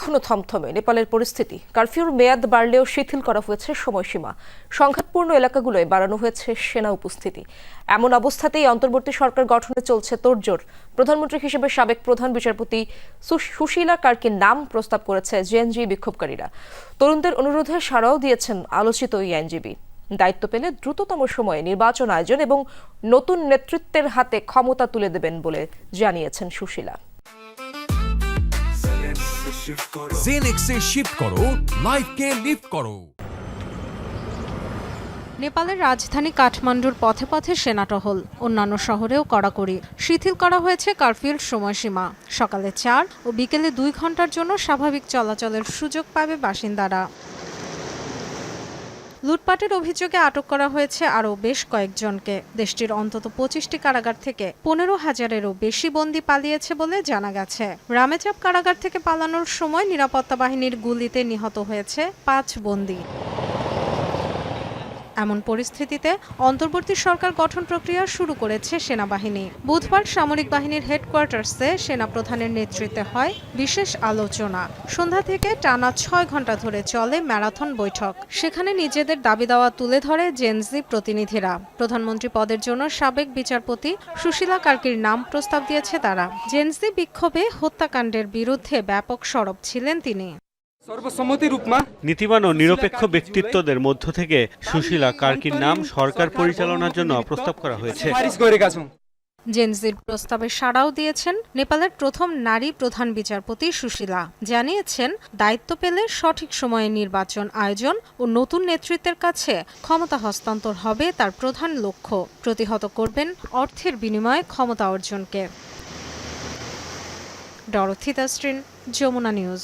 এখনও থমথমে নেপালের পরিস্থিতি। কারফিউর মেয়াদ বাড়লেও শিথিল করা হয়েছে সময়সীমা। সংঘাতপূর্ণ এলাকাগুলোয় বাড়ানো হয়েছে সেনা উপস্থিতি। এমন অবস্থাতেই অন্তর্বর্তী সরকার গঠনে চলছে তোড়জোড়। প্রধানমন্ত্রী হিসেবে সাবেক প্রধান বিচারপতি সুশীলা কার্কির নাম প্রস্তাব করেছে জেএনজি বিক্ষোভকারীরা। তরুণদের অনুরোধে সাড়াও দিয়েছেন আলোচিত এই আইনজীবী। দায়িত্ব পেলে দ্রুততম সময়ে নির্বাচন আয়োজন এবং নতুন নেতৃত্বের হাতে ক্ষমতা তুলে দেবেন বলে জানিয়েছেন সুশীলা। জেনেক্সে শিফট করো লাইফকে লিফট করো। নেপালের রাজধানী কাঠমান্ডুর পথে পথে সেনাটহল অন্যান্য শহরেও কড়াকড়ি। শিথিল করা হয়েছে কারফিউর সময়সীমা। সকালে চার ও বিকেলে দুই ঘণ্টার জন্য স্বাভাবিক চলাচলের সুযোগ পাবে বাসিন্দারা। লুটপাটের অভিযোগে আটক করা হয়েছে আরও বেশ কয়েকজনকে। দেশটির অন্তত পঁচিশটি কারাগার থেকে পনেরো হাজারেরও বেশি বন্দী পালিয়েছে বলে জানা গেছে। রামেচাপ কারাগার থেকে পালানোর সময় নিরাপত্তা বাহিনীর গুলিতে নিহত হয়েছে পাঁচ বন্দী। এমন পরিস্থিতিতে অন্তর্বর্তী সরকার গঠন প্রক্রিয়া শুরু করেছে সেনাবাহিনী। বুধবার সামরিক বাহিনীর হেডকোয়ার্টার্সে সেনাপ্রধানের নেতৃত্বে হয় বিশেষ আলোচনা। সন্ধ্যা থেকে টানা ছয় ঘণ্টা ধরে চলে ম্যারাথন বৈঠক। সেখানে নিজেদের দাবি দাওয়া তুলে ধরে জেনজি প্রতিনিধিরা। প্রধানমন্ত্রী পদের জন্য সাবেক বিচারপতি সুশীলা কার্কির নাম প্রস্তাব দিয়েছে তারা। জেনজি বিক্ষোভে হত্যাকাণ্ডের বিরুদ্ধে ব্যাপক সরব ছিলেন তিনি। নীতিবান ও নিরপেক্ষ ব্যক্তিত্বদের মধ্য থেকে সুশীলা কার্কির নাম সরকার পরিচালনার জন্য প্রস্তাব করা হয়েছে। জেনজির প্রস্তাবে সাড়াও দিয়েছেন নেপালের প্রথম নারী প্রধান বিচারপতি সুশীলা। জানিয়েছেন দায়িত্ব পেলে সঠিক সময়ে নির্বাচন আয়োজন ও নতুন নেতৃত্বের কাছে ক্ষমতা হস্তান্তর হবে তার প্রধান লক্ষ্য। প্রতিহত করবেন অর্থের বিনিময়ে ক্ষমতা অর্জনকে। Dorothy Tasrin Jamuna news.